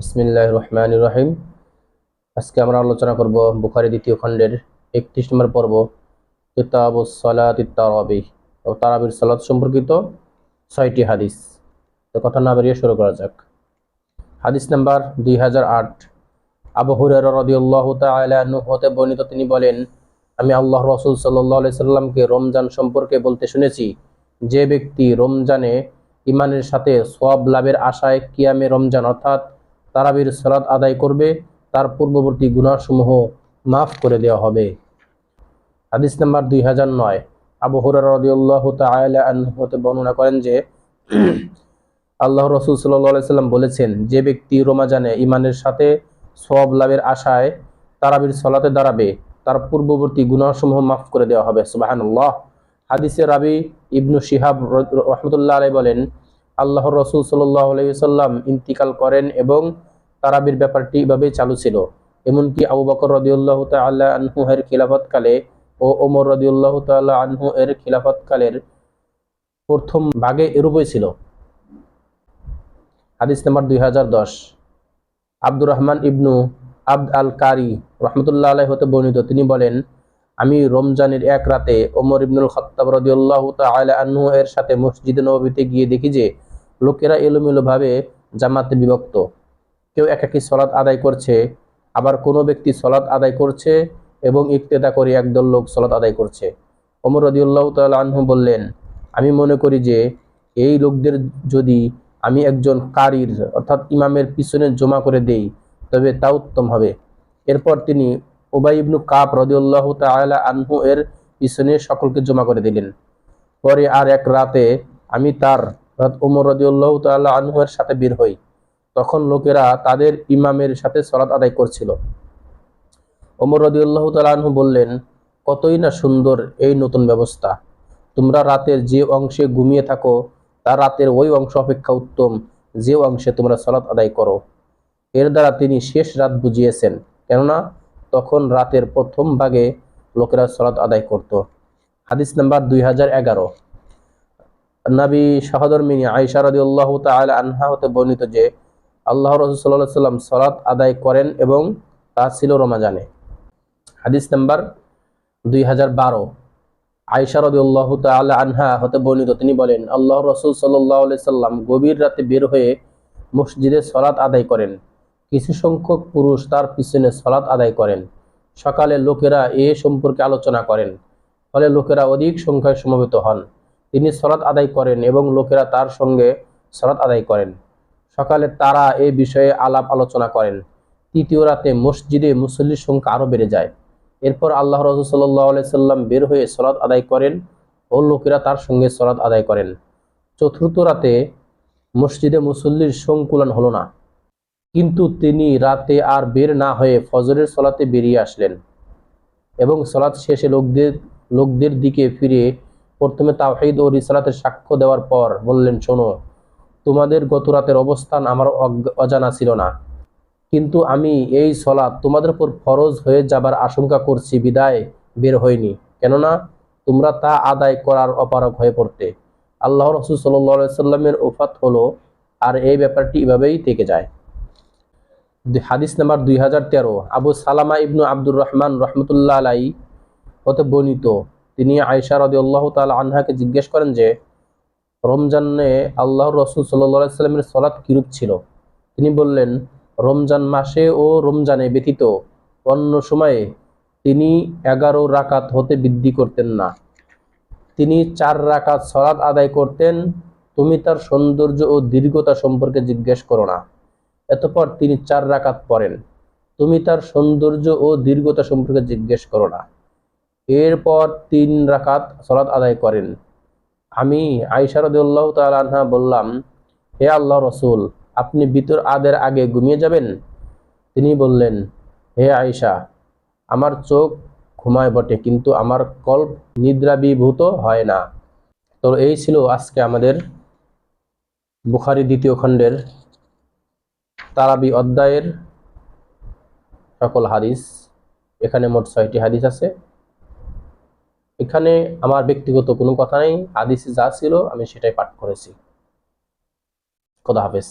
বিসমিল্লাহ রহমান রহিম আজকে আমরা আলোচনা করব বুখারি দ্বিতীয় খণ্ডের একত্রিশ নম্বর পর্ব কিতাব সালাত তারাবি। ও তারাবির সালাত সম্পর্কিত ছয়টি হাদিস। তো কথা না বেরিয়ে শুরু করা যাক। হাদিস নাম্বার দুই হাজার আট। আবু হুরের রদিউল্লাহ হতে বর্ণিত তিনি বলেন, আমি আল্লাহ রসুল সাল্লাহ সাল্লামকে রমজান সম্পর্কে বলতে শুনেছি, যে ব্যক্তি রমজানে ইমানের সাথে সব লাভের আশায় কিয়ামে রমজান অর্থাৎ তারাবির সলাৎ আদায় করবে, তার পূর্ববর্তী গুণাসমূহ মাফ করে দেওয়া হবে। হাদিস নাম্বার দুই হাজার নয়। আবু হুরার রদিউল্লাহ হতে বর্ণনা করেন যে, আল্লাহ রসুল সাল্লাহ সাল্লাম বলেছেন, যে ব্যক্তি রমাজানে ইমানের সাথে সব লাভের আশায় তারাবির সলাতে দাঁড়াবে, তার পূর্ববর্তী গুণাসমূহ মাফ করে দেওয়া হবে। সুবাহান্লাহ হাদিসে রাবি ইবনু শিহাব রহমতুল্লাহ আলাই বলেন, আল্লাহ রসুল সাল্লাহ সাল্লাম ইন্তিকাল করেন এবং তারাবির ব্যাপারটি এভাবেই চালু ছিল। এমনকি আবু বকর রদিউল্লাহ তাল্লাহ আনহু এর খিলাফতকালে ও ওমর রদিউল্লাহ তাল্লাহ আনহু এর খিলাফতকালের প্রথম ভাগে এরূপই ছিল। হাদিস নাম্বার দুই হাজার দশ। আব্দুর রহমান ইবনু আব্দ আল কারি রহমতুল্লাহ আলাই হতে বর্ণিত, তিনি বলেন, আমি রমজানের এক রাতে ওমর ইবনুল খত্তাব রদিউল্লাহ তালা আনহু এর সাথে মসজিদ নবীতে গিয়ে দেখি যে, লোকেরা এলোমেলোভাবে জামাতে বিভক্ত। কেউ একাকি সলাৎ আদায় করছে, আবার কোনো ব্যক্তি সলাৎ আদায় করছে এবং ইফতেদা করে একদল লোক সলাৎ আদায় করছে। ওমর রদিউল্লাহ তাল আনহু বললেন, আমি মনে করি যে এই লোকদের যদি আমি একজন কারির, অর্থাৎ ইমামের পিছনে জমা করে দেই, তবে তা উত্তম হবে। এরপর তিনি ওবাই ইবনু কাপ রদিউল্লাহ তালা আনহু এর পিছনে সকলকে জমা করে দিলেন। পরে আর এক রাতে আমি তার ওমর রদিউল্লাহ তাল্লাহ আনহু এর সাথে বের হই। তখন লোকেরা তাদের ইমামের সাথে সলাৎ আদায় করছিল। ওমর রদিউল্লাহ তালু বললেন, কতই না সুন্দর এই নতুন ব্যবস্থা। তোমরা রাতের যে অংশে ঘুমিয়ে থাকো, তা রাতের ওই অংশ অপেক্ষা উত্তম, যে অংশে তোমরা সলাৎ আদায় করো। এর দ্বারা তিনি শেষ রাত বুঝিয়েছেন। কেননা, তখন রাতের প্রথম ভাগে লোকেরা সলাৎ আদায় করত। হাদিস নাম্বার দুই হাজার এগারো। নাবি সহদরমিনী আয়সা রদি আল্লাহ আনহা হতে বর্ণিত যে আল্লাহ রসুল্লাহ সাল্লাম সলাৎ আদায় করেন এবং তা ছিল রমাজানে। হাদিস নাম্বার দুই হাজার বারো। আয়সা রদিউল্লাহ তাল আনহা হতে বর্ণিত, তিনি বলেন, আল্লাহ রসুল সাল্লাহ সাল্লাম গভীর রাতে বের হয়ে মসজিদে সলাৎ আদায় করেন। কিছু সংখ্যক পুরুষ তার পিছনে সলাৎ আদায় করেন। সকালে লোকেরা এ সম্পর্কে আলোচনা করেন। ফলে লোকেরা অধিক সংখ্যায় সমবেত হন। তিনি সলাৎ আদায় করেন এবং লোকেরা তার সঙ্গে সলাৎ আদায় করেন। সকালে তারা এ বিষয়ে আলাপ আলোচনা করেন। তৃতীয় রাতে মসজিদে মুসল্লির সংখ্যা আরও বেড়ে যায়। এরপর আল্লাহ রসুল সাল্লাহ সাল্লাম বের হয়ে সলাৎ আদায় করেন ও লোকেরা তার সঙ্গে সলাৎ আদায় করেন। চতুর্থ রাতে মসজিদে মুসল্লির সংকুলন হলো না। কিন্তু তিনি রাতে আর বের না হয়ে ফজরের সলাতে বেরিয়ে আসলেন এবং সলাৎ শেষে লোকদের লোকদের দিকে ফিরে প্রথমে তাওহিদ ও রিসালাতের সাক্ষ্য দেওয়ার পর বললেন, শোনো তোমাদের গত রাতের অবস্থান আমার অজানা ছিল না। কিন্তু আমি এই সলাৎ তোমাদের উপর ফরজ হয়ে যাবার আশঙ্কা করছি, বিদায় বের হয়নি। কেননা তোমরা তা আদায় করার অপারক হয়ে পড়তে। আল্লাহ রসুল সাল্লা সাল্লামের ওফাত হলো আর এই ব্যাপারটি এভাবেই থেকে যায়। হাদিস নাম্বার দুই হাজার তেরো। আবু সালামা ইবনু আব্দুর রহমান রহমতুল্লাহ আলাই হতে বর্ণিত। তিনি আয়সা রদি আল্লাহ তাল আনহাকে জিজ্ঞেস করেন যে রমজানে আল্লাহ রসুল সাল্লা সাল্লামের সলাৎ কিরূপ ছিল? তিনি বললেন, রমজান মাসে ও রমজানে ব্যতীত অন্য সময়ে তিনি এগারো রাকাত হতে বৃদ্ধি করতেন না। তিনি চার রাকাত সলাৎ আদায় করতেন, তুমি তার সৌন্দর্য ও দীর্ঘতা সম্পর্কে জিজ্ঞেস করো না। এতপর তিনি চার রাকাত পড়েন, তুমি তার সৌন্দর্য ও দীর্ঘতা সম্পর্কে জিজ্ঞেস করো না। এরপর তিন রাকাত সলাৎ আদায় করেন। আমি আইসারদুল্লাহ তালহা বললাম, হে আল্লাহ রসুল, আপনি বিতর আদের আগে ঘুমিয়ে যাবেন? তিনি বললেন, হে আয়সা আমার চোখ ঘুমায় বটে, কিন্তু আমার কল্প নিদ্রাবিভূত হয় না। তো এই ছিল আজকে আমাদের বুখারি দ্বিতীয় খণ্ডের তারাবি অধ্যায়ের সকল হাদিস। এখানে মোট ছয়টি হাদিস আছে। এখানে আমার ব্যক্তিগত কোনো কথা নেই আদিসে যা ছিল আমি সেটাই পাঠ করেছি। খোদা হাফেজ।